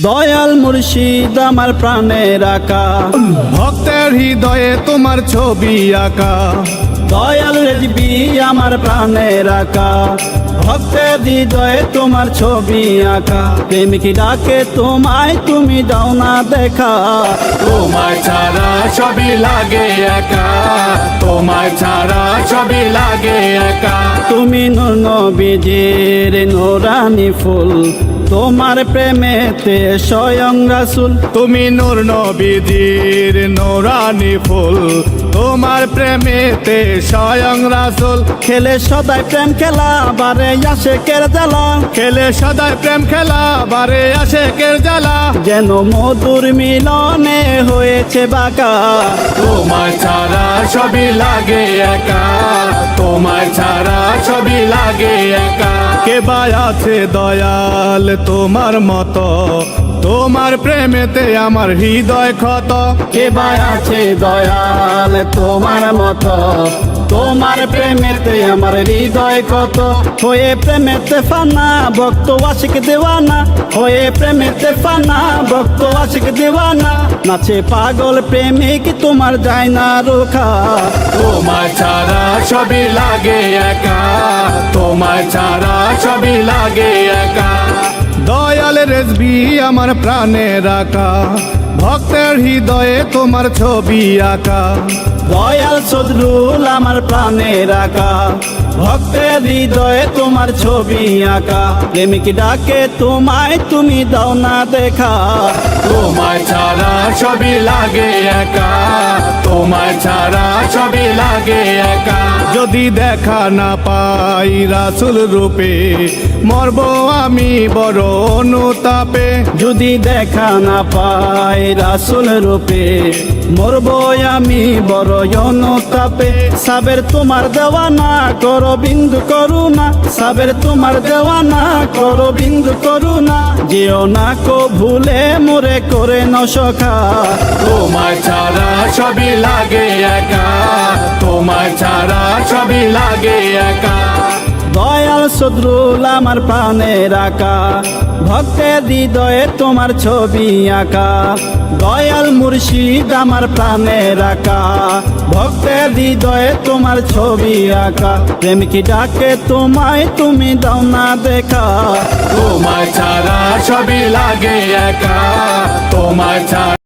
দয়াল মুর্শিদ আমার প্রাণের আকা। ভক্তের হৃদয়ে তোমার ছবি আঁকা। দয়াল রেজবি আমার প্রাণের আকা। ভক্তের হৃদয়ে তোমার ছবি আঁকা। প্রেমিক ডাকে তোমায় তুমি দাও না দেখা। তোমার ছাড়া ছবি লাগে একা। তোমার ছাড়া ছবি লাগে একা। তুমি নূর নবীজির নোরানি ফুল। তোমার প্রেমেতে স্বয়ং রাসুল। তুমি নূর নবীজির নোরানি ফুল। তোমার প্রেমেতে স্বয়ং রাসুল। খেলে সদাই প্রেম খেলা, বারে আসে কের জ্বালা। খেলে সদাই প্রেম খেলা, বারে আসে কের জ্বালা। যেন মধুর মিলনে হয়েছে বাঁকা। তোমার ছাড়া ছবি লাগে একা। তোমার ছাড়া ছবি লাগে একা। কে আছে দয়াল তোমার মতো? তোমার প্রেমেতে আমার হৃদয় ক্ষত। কে আছে দয়াল তোমার মত। তোমার প্রেমেতে আমার হৃদয় কত? হয়ে প্রেমেতে ফানা, ভক্ত আশিক দেওয়ানা। হয়ে প্রেমেতে ফানা, ভক্ত আশিক দেওয়ানা। নাচে পাগল প্রেমিক তোমার যায় না রোখা। তোমার ছাড়া ছবি লাগে একা। তোমার ছাড়া ছবি লাগে একা। রেজবি আমার প্রাণে রাখা। ভক্তের হৃদয়ে তোমার ছবি আঁকা। দয়াল সদরুল আমার প্রাণে রাখা। ভক্তের হৃদয়ে তোমার ছবি আঁকা। প্রেমিক ডাকে, তোমায় তুমি দাও না দেখা। তোমার ছাড়া ছবি লাগে একা। তোমার ছাড়া ছবি লাগে একা। যদি দেখা না পাই রাসুল রূপে, মরব আমি বড় অনুতাপে। যদি দেখা না পাই রাসুল রূপে মরব আমি বড় অনুতাপে। সাবের তোমার দেওয়ানা করো বিন্দু করুণা। সাবের তোমার দেওয়ানা করো বিন্দু করুণা। যেও না কো ভুলে মোরে করে নসখা তোমার ছাড়া ছবি লাগে একা। তোমার ছাড়া ছবি লাগে একা। দয়াল সদরুল আমার প্রাণে রাখা ভক্তের হৃদয়ে তোমার ছবি আঁকা। দয়াল মুর্শিদ আমার প্রাণে রাখা ভক্তের হৃদয়ে তোমার ছবি আঁকা। প্রেমিক ডাকে তোমায়, তুমি দাও না দেখা। তোমার ছাড়া ছবি লাগে একা। তোমার ছাড়া